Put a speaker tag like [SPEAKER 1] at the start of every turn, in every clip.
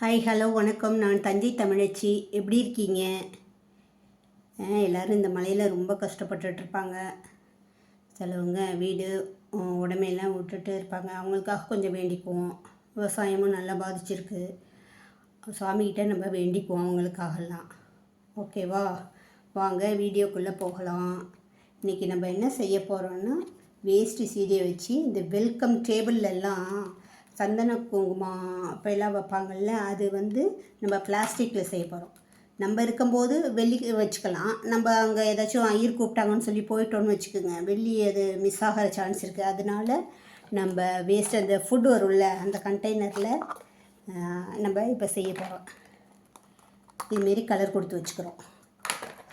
[SPEAKER 1] Hi hello வணக்கம். நான் தஞ்சை தமிழச்சி. எப்படி இருக்கீங்க? எல்லோரும் இந்த மலையில் ரொம்ப கஷ்டப்பட்டுட்டு இருப்பாங்க. சிலவங்க வீடு உடமையெல்லாம் விட்டுட்டு இருப்பாங்க. அவங்களுக்காக கொஞ்சம் வேண்டிக்குவோம். விவசாயமும் நல்லா பாதிச்சிருக்கு. சாமிக்கிட்ட நம்ம வேண்டிக்குவோம் அவங்களுக்காகலாம். ஓகேவா? வாங்க வீடியோக்குள்ளே போகலாம். இன்றைக்கி நம்ம என்ன செய்ய போகிறோன்னா வேஸ்ட்டு சீடியை வச்சு இந்த வெல்கம் டேபிள்லெல்லாம் சந்தன குங்குமம் அப்போல்லாம் வைப்பாங்கள்ல அது வந்து நம்ம பிளாஸ்டிக்கில் செய்ய போகிறோம் நம்ம இருக்கும்போது வெள்ளி வச்சுக்கலாம். நம்ம அங்கே ஏதாச்சும் ஐயர் கூப்பிட்டாங்கன்னு சொல்லி போயிட்டோன்னு வச்சுக்கோங்க. வெள்ளி அது மிஸ் ஆகிற சான்ஸ் இருக்குது அதனால நம்ம வேஸ்ட் அந்த ஃபுட் வரும்ல அந்த கண்டெய்னரில் நம்ம இப்போ செய்ய போகிறோம் இதுமாரி கலர் கொடுத்து வச்சுக்கிறோம்.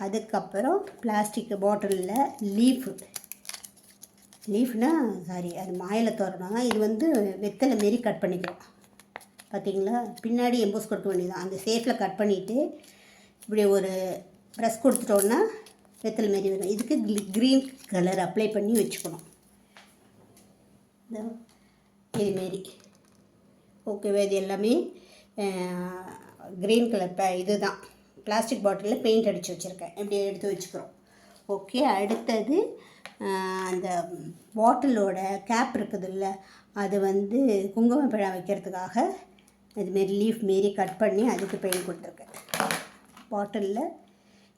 [SPEAKER 1] அதுக்கப்புறம் பிளாஸ்டிக் பாட்டிலில் லீஃபு லீஃப்னா சாரி அது மாயில தோரணம் இது வந்து வெத்தலை மாரி கட் பண்ணிக்கிறோம் பார்த்தீங்களா பின்னாடி எம்போஸ் கொடுக்க வேண்டியதான் அந்த ஷேப்பில் கட் பண்ணிவிட்டு இப்படி ஒரு ப்ரெஸ் கொடுத்துட்டோன்னா வெத்தலை மாரி வரும். இதுக்கு க்ரீன் கலர் அப்ளை பண்ணி வச்சுக்கணும். இதுமாரி ஓகேவா இது எல்லாமே க்ரீன் கலர் ப இதுதான். பிளாஸ்டிக் பாட்டிலில் பெயிண்ட் அடித்து வச்சுருக்கேன். இப்படி எடுத்து வச்சுக்கிறோம். ஓகே அடுத்தது அந்த பாட்டிலோட கேப் இருக்குதுல்ல அது வந்து குங்குமப்பழம் வைக்கிறதுக்காக இதுமாரி லீஃப் மாரி கட் பண்ணி அதுக்கு பெயிண்ட் கொடுத்துருக்கேன். பாட்டிலில்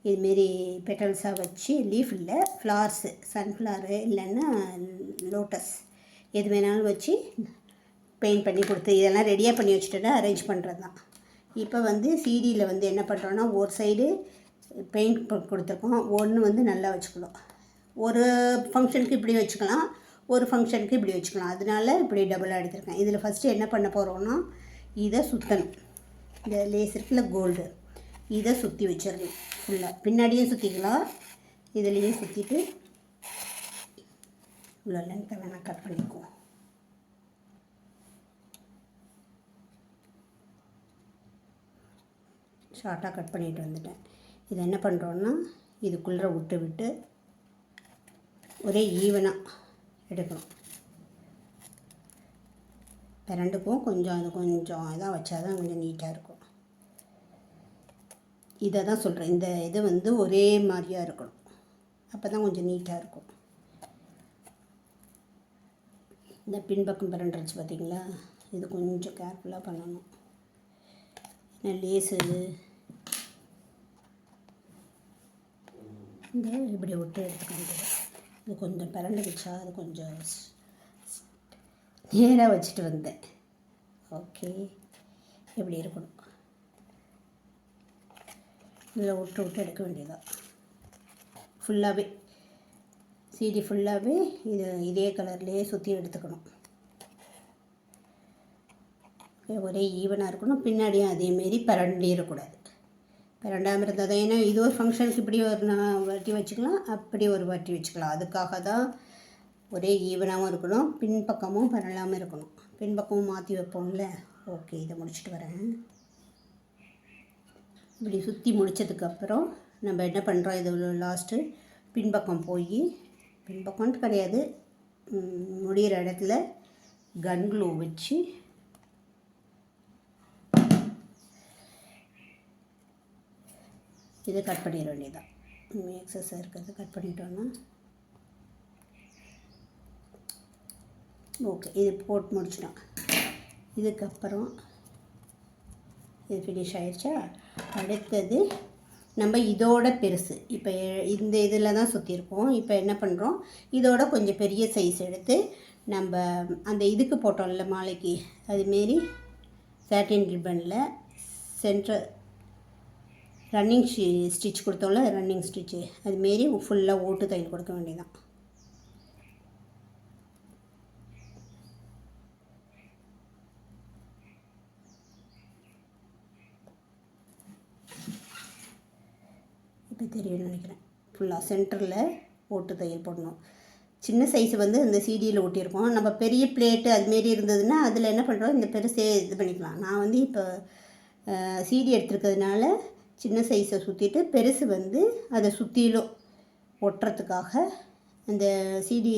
[SPEAKER 1] இதுமாரி பெட்டல்ஸாக வச்சு லீஃப் இல்லை ஃப்ளார்ஸு சன்ஃப்ளவரு இல்லைன்னா லோட்டஸ் எது வேணாலும் வச்சு பெயிண்ட் பண்ணி கொடுத்து இதெல்லாம் ரெடியாக பண்ணி வச்சுட்டு அரேஞ்ச் பண்ணுறது தான் இப்போ வந்து சீடியில் வந்து என்ன பண்ணுறோன்னா ஒரு சைடு பெயிண்ட் கொடுத்துருக்கோம் ஒன்று வந்து நல்லா வச்சுக்கணும். ஒரு ஃபங்க்ஷனுக்கு இப்படி வச்சுக்கலாம் ஒரு ஃபங்க்ஷனுக்கு இப்படி வச்சுக்கலாம். அதனால இப்படி டபுளாக எடுத்திருக்கேன். இதில் ஃபஸ்ட்டு என்ன பண்ண போகிறோன்னா இதை சுற்றணும் இந்த லேஸ் இருக்குல்ல கோல்டு இதை சுற்றி வச்சிடணும் ஃபுல்லாக பின்னாடியும் சுற்றிக்கலாம் இதுலேயும் சுற்றிட்டு இவ்வளோ லென்த்தை வேணால் கட் பண்ணிக்குவோம். ஷார்ட்டாக கட் பண்ணிட்டு வந்துட்டேன். இது என்ன பண்ணுறோன்னா இதுக்குள்ளே விட்டு விட்டு ஒரே ஈவனாக எடுக்கணும். ரெண்டுக்கும் கொஞ்சம் அது கொஞ்சம் இதாக வச்சா தான் கொஞ்சம் நீட்டாக இருக்கும். இதை தான் சொல்கிறேன் இந்த இது வந்து ஒரே மாதிரியாக இருக்கணும். அப்போ தான் கொஞ்சம் நீட்டாக இருக்கும். இந்த பின்பக்கம் பிறண்டுருச்சு பார்த்திங்களா இது கொஞ்சம் கேர்ஃபுல்லாக பண்ணணும். ஏன்னா லேஸு இந்த இப்படி விட்டு எடுத்துக்கிட்டு அது கொஞ்சம் பிறண்டுக்குச்சா அது கொஞ்சம் நேராக வச்சுட்டு வந்தேன். ஓகே. இப்படி இருக்கணும்? இதில் விட்டு விட்டு எடுக்க வேண்டியதான் ஃபுல்லாகவே சீடி ஃபுல்லாகவே இது இதே கலர்லேயே சுற்றி எடுத்துக்கணும். ஒரே ஈவனாக இருக்கணும். பின்னாடியும் அதேமாரி பரண்டே ரெண்டாம் பரண்டாமல் இருந்தால் தான் ஏன்னா இது ஒரு ஃபங்க்ஷனுக்கு இப்படி ஒரு நா- வச்சுக்கலாம். அப்படி ஒரு வட்டி வச்சுக்கலாம். அதுக்காக தான் ஒரே ஈவனாகவும் இருக்கணும். பின்பக்கமும் பரண்டாமல் இருக்கணும். பின்பக்கமும் மாற்றி வைப்போம்ல? ஓகே இதை முடிச்சுட்டு வரேன். இப்படி சுற்றி முடித்ததுக்கப்புறம் நம்ம என்ன பண்ணுறோம் இது லாஸ்ட்டு பின்பக்கம் போய் பின்பக்கம்னு கிடையாது. முடிகிற இடத்துல கன் க்ளூ வச்சு இதை கட் பண்ணிட வேண்டியதான் எக்ஸஸாக இருக்கிறது கட் பண்ணிட்டோன்னா ஓகே இது போட்டு முடிச்சிடும். இதுக்கப்புறம் இது ஃபினிஷ் ஆயிடுச்சா அடுத்தது நம்ம இதோட பெருசு. இப்போ இந்த இதில் தான் சுற்றிருக்கோம் இப்போ என்ன பண்ணுறோம் இதோட கொஞ்சம் பெரிய சைஸ் எடுத்து நம்ம அந்த இதுக்கு போட்டோம்ல மாலைக்கு. அதுமாரி சாட்டின் ரிப்பனில் சென்ட்ரல் ரன்னிங் ஸ்டிச் கொடுத்தோம்ல ரன்னிங் ஸ்டிச்சு அதுமாரி ஃபுல்லாக ஓட்டு தையல் கொடுக்க வேண்டியதான் இப்போ தெரியும்னு நினைக்கிறேன். ஃபுல்லாக சென்டரில் ஓட்டு தையல் போடணும். சின்ன சைஸ் வந்து இந்த சீடியில் ஒட்டியிருக்கோம். நம்ம பெரிய பிளேட்டு அதுமாரி இருந்ததுன்னா அதில் என்ன பண்ணுறோம் இந்த பெருசே இது பண்ணிக்கலாம். நான் வந்து இப்போ சீடி எடுத்துருக்கிறதுனால சின்ன சைஸை சுற்றிட்டு பெருசு வந்து அதை சுற்றிலும் ஒட்டுறதுக்காக அந்த சீடி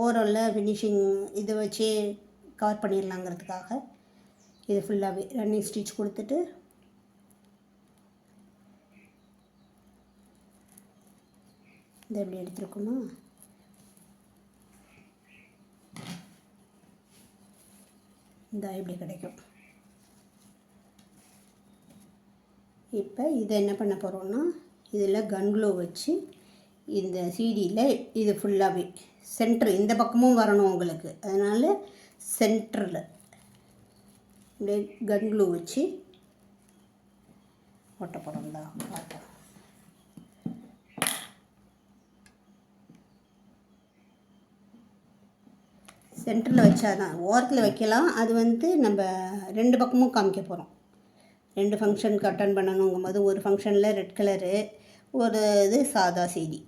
[SPEAKER 1] ஓரல்ல ஃபினிஷிங் இதை வச்சே கவர் பண்ணிடலாங்கிறதுக்காக இது ஃபுல்லாகவே ரன்னிங் ஸ்டிச் கொடுத்துட்டு இதை எப்படி எடுத்துருக்கோமா? இந்த இப்படி கிடைக்கும். இப்போ இதை என்ன பண்ண போகிறோம்னா இதில் கன்க்ளோ வச்சு இந்த சீடியில் இது ஃபுல்லாகவே சென்டர் இந்த பக்கமும் வரணும் உங்களுக்கு. அதனால் சென்டரில் இப்படியே கன்க்ளூ வச்சு ஒட்ட போகிறோம் தான் பார்த்தோம் சென்டரில் வச்சாதான் ஓரத்தில் வைக்கலாம். அது வந்து நம்ம ரெண்டு பக்கமும் காமிக்க போகிறோம் ரெண்டு ஃபங்க்ஷனுக்கு அட்டன் பண்ணணுங்கும் போது ஒரு ஃபங்க்ஷனில் ரெட் கலரு ஒரு இது சாதா செய்தி.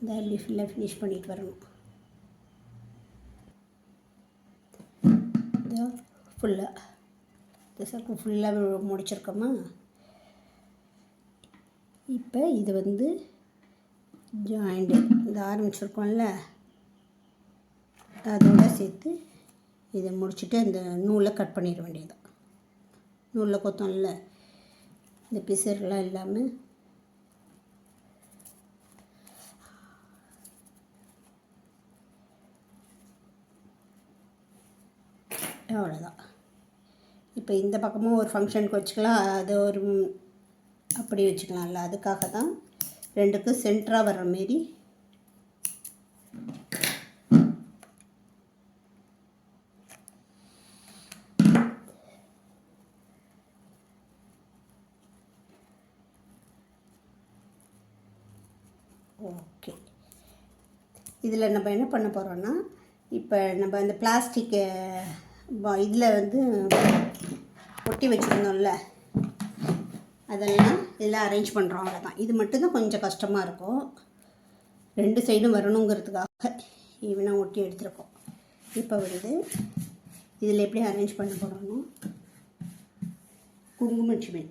[SPEAKER 1] இந்த இப்படி ஃபுல்லாக ஃபினிஷ் பண்ணிட்டு வரணும். இதோ ஃபுல்லாக இந்த சர்க்கிள் ஃபுல்லாக முடிச்சிருக்கோமா? இப்போ இது வந்து ஜாயிண்ட்டு இந்த ஆரம்பிச்சிருக்கோம்ல. அதோட சேர்த்து இதை முடிச்சுட்டு இந்த நூலை கட் பண்ணிட வேண்டியது நூலில் கொத்தோம்ல இந்த பிசர்லாம் இல்லாமல் அவ்வளோதான் இப்போ இந்த பக்கமும் ஒரு ஃபங்க்ஷனுக்கு வச்சுக்கலாம். அது ஒரு அப்படி வச்சுக்கலாம்ல. அதுக்காக தான் ரெண்டுக்கும் சென்டராக வர்ற மாரி ஓகே இதில் நம்ம என்ன பண்ண போகிறோன்னா இப்போ நம்ம இந்த பிளாஸ்டிக்கு இதில் வந்து ஒட்டி வச்சுருந்தோம்ல அதெல்லாம் இதில் அரேஞ்ச் பண்ணுறோம் அவ்வளோதான் இது மட்டும்தான் கொஞ்சம் கஷ்டமாக இருக்கும். ரெண்டு சைடும் வரணுங்கிறதுக்காக ஈவனாக ஒட்டி எடுத்துருக்கோம். இப்போ வருது இதில் எப்படி அரேஞ்ச் பண்ண போகிறோம்னா குங்குமச்சிமி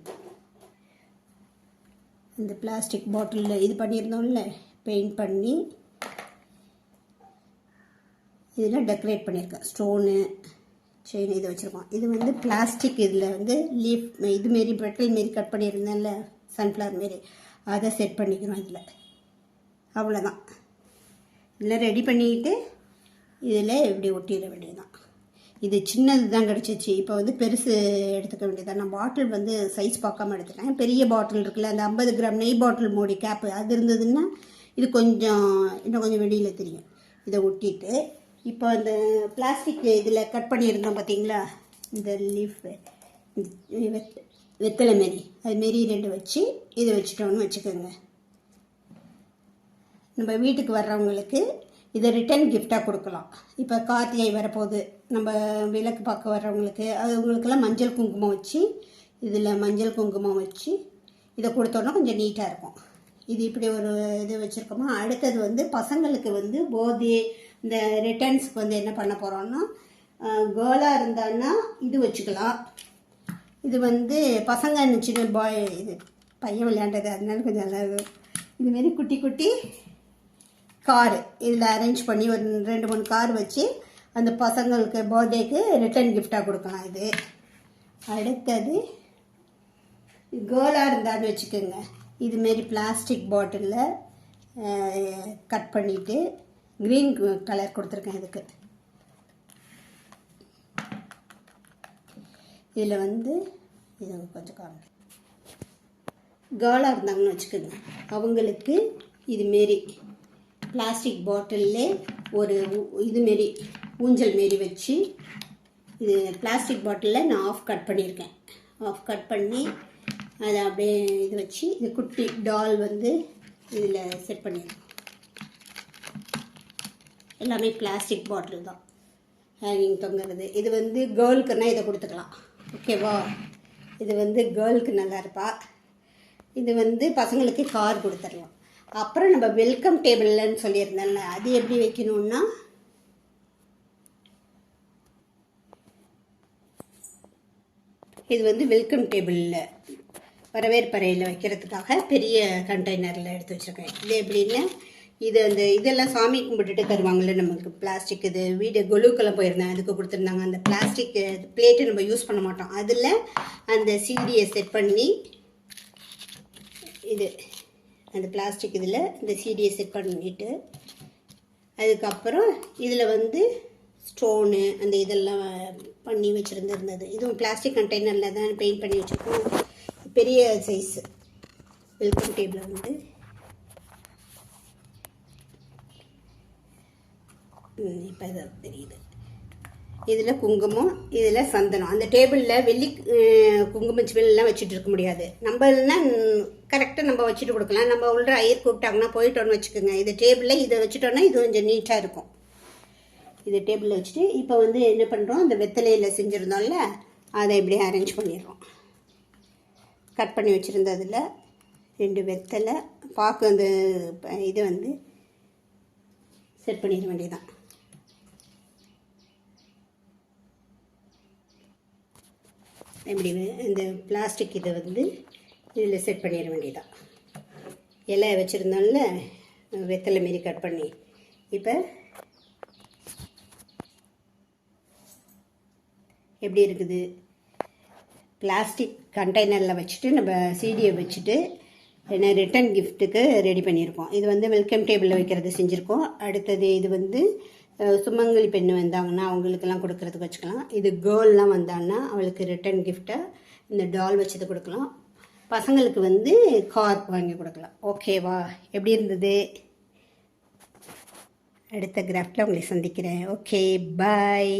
[SPEAKER 1] இந்த பிளாஸ்டிக் பாட்டிலில் இது பண்ணியிருந்தோம்ல பெயிண்ட் பண்ணி இதில் டெக்கரேட் பண்ணியிருக்கேன். ஸ்டோனு செயின் இதை வச்சுருக்கோம். இது வந்து பிளாஸ்டிக் இதில் வந்து லீஃப் இதுமாரி பெட்டல் மாரி கட் பண்ணியிருந்தேன்ல சன்ஃப்ளவர் மாரி. அதை செட் பண்ணிக்கிறோம் இதில். அவ்வளோதான். இதெல்லாம் ரெடி பண்ணிக்கிட்டு இதில் இப்படி ஒட்டிட வேண்டியதுதான். இது சின்னது தான் கிடச்சிச்சு. இப்போ வந்து பெருசு எடுத்துக்க வேண்டியதான் நான் பாட்டில் வந்து சைஸ் பார்க்காம எடுத்துட்டேன். பெரிய பாட்டில் இருக்குல்ல அந்த ஐம்பது கிராம் நெய் பாட்டில் மூடி கேப்பு அது இருந்ததுன்னா இது கொஞ்சம் இன்னும் கொஞ்சம் வெளியில் தெரியும். இதை ஒட்டிட்டு இப்போ அந்த பிளாஸ்டிக் இதில் கட் பண்ணியிருந்தோம் பார்த்தீங்களா இந்த லீஃப் வெத்தலை மாரி. அதுமாரி ரெண்டு வச்சு இதை வச்சுட்டோன்னு வச்சுக்கோங்க. நம்ம வீட்டுக்கு வர்றவங்களுக்கு இதை ரிட்டர்ன் கிஃப்டாக கொடுக்கலாம். இப்போ கார்த்திகை வரப்போகுது. நம்ம விளக்கு பார்க்க வர்றவங்களுக்கு அது மஞ்சள் குங்குமம் வச்சு இதில் மஞ்சள் குங்குமம் வச்சு இதை கொடுத்தோன்னா கொஞ்சம் நீட்டாக இருக்கும். இது இப்படி ஒரு இது வச்சுருக்கோமா? அடுத்தது வந்து பசங்களுக்கு வந்து போதி இந்த ரிட்டர்ன்ஸ்க்கு வந்து என்ன பண்ண போகிறோம்னா கேர்ளாக இருந்தான்னா இது வச்சுக்கலாம். இது வந்து பசங்க சின்ன பாய் இது பையன் விளையாண்டது அதனால கொஞ்சம் நல்லா இதுமாரி குட்டி குட்டி காரு இதில் அரேஞ்ச் பண்ணி ஒரு ரெண்டு மூணு கார் வச்சு அந்த பசங்களுக்கு பர்த்டேக்கு ரிட்டர்ன் கிஃப்டாக கொடுக்கலாம் இது. அடுத்தது கேர்ளாக இருந்தான்னு வச்சுக்கோங்க. இதுமாரி பிளாஸ்டிக் பாட்டிலில் கட் பண்ணிவிட்டு க்ரீன் கலர் கொடுத்துருக்கேன் இதுக்கு. இதில் வந்து இது கொஞ்சம் காமி கேர்ளாக இருந்தாங்கன்னு வச்சுக்கோங்க. அவங்களுக்கு இதுமாரி பிளாஸ்டிக் பாட்டில்லே ஒரு இதுமாரி ஊஞ்சல் மாரி வச்சு இது பிளாஸ்டிக் பாட்டிலில் நான் ஆஃப் கட் பண்ணியிருக்கேன். ஆஃப் கட் பண்ணி அதை அப்படியே இது வச்சு இது குட்டி டால் வந்து இதில் செட் பண்ணியிருக்கேன். எல்லாமே பிளாஸ்டிக் பாட்டில் தான். ஹேங்கிங் தொங்குறது. இது வந்து கேர்ளுக்குன்னா இதை கொடுத்துக்கலாம். ஓகேவா இது வந்து கேர்ளுக்கு நல்லா இருப்பா. இது வந்து பசங்களுக்கு கார் கொடுத்துடலாம். அப்புறம் நம்ம வெல்கம் டேபிள்லன்னு சொல்லியிருந்தேன்ல அது எப்படி வைக்கணும்னா இது வந்து வெல்கம் டேபிளில் வரவேற்பறையில் வைக்கிறதுக்காக பெரிய கண்டெய்னரில் எடுத்து வச்சுருக்கேன். இது எப்படின்னா இது அந்த இதெல்லாம் சாமி கும்பிட்டுட்டு தருவாங்கல்ல நமக்கு பிளாஸ்டிக் இது. வீடு கொலுக்கெல்லாம் போயிருந்தேன். அதுக்கு கொடுத்துருந்தாங்க. அந்த பிளாஸ்டிக் பிளேட்டு நம்ம யூஸ் பண்ண மாட்டோம். அதில் அந்த சீடியை செட் பண்ணி இது அந்த பிளாஸ்டிக் இதில் இந்த சீடியை செட் பண்ணிட்டு அதுக்கப்புறம் இதில் வந்து ஸ்டோனு அந்த இதெல்லாம் பண்ணி வச்சுருந்துருந்தது. இதுவும் பிளாஸ்டிக் கண்டெய்னரில் தான் பெயிண்ட் பண்ணி வச்சுருக்கோம். பெரிய சைஸு வெல்கம் டேபிள் வந்து. இப்போ இது தெரியுது. இதில் குங்குமம் இதில் சந்தனம். அந்த டேபிளில் வெள்ளி குங்குமம் சிவல்லாம் வச்சுட்டு இருக்க முடியாது. நம்ம இல்லைன்னா கரெக்டாக நம்ம வச்சுட்டு கொடுக்கலாம். நம்ம உள்ள ஐயர் கூப்பிட்டாங்கன்னா போயிட்டோன்னு வச்சுக்கோங்க. இது டேபிளில் இதை வச்சுட்டோன்னா இது கொஞ்சம் நீட்டாக இருக்கும். இது டேபிளில் வச்சுட்டு இப்போ வந்து என்ன பண்ணுறோம் அந்த வெத்தலையில் செஞ்சுருந்தோம்ல அதை இப்படி அரேஞ்ச் பண்ணிடுறோம். கட் பண்ணி வச்சுருந்ததில் ரெண்டு வெத்தலை பாக்கு அந்த இதை இது வந்து செட் பண்ணிட வேண்டியதான் இப்படி வே- இந்த பிளாஸ்டிக் இதை வந்து இதில் செட் பண்ணிட வேண்டியதான் இலை வச்சுருந்தோம்ல வெத்தலை மாரி கட் பண்ணி. இப்போ எப்படி இருக்குது? பிளாஸ்டிக் கண்டெய்னரில் வச்சுட்டு நம்ம சீடியை வச்சுட்டு என்ன ரிட்டன் கிஃப்ட்டுக்கு ரெடி பண்ணியிருக்கோம். இது வந்து வெல்கம் டேபிளில் வைக்கிறது செஞ்சுருக்கோம். அடுத்தது இது வந்து சுமங்கலி பெண்ணு வந்தாங்கன்னா அவங்களுக்கெல்லாம் கொடுக்கறதுக்கு வச்சுக்கலாம். இது கேர்ள்லாம் வந்தாங்கன்னா அவளுக்கு ரிட்டன் கிஃப்ட்டை இந்த டால் வச்சது கொடுக்கலாம். பசங்களுக்கு வந்து கார் வாங்கி கொடுக்கலாம். ஓகேவா எப்படி இருந்தது? அடுத்த கிராஃப்டில் உங்களை சந்திக்கிறேன். Okay bye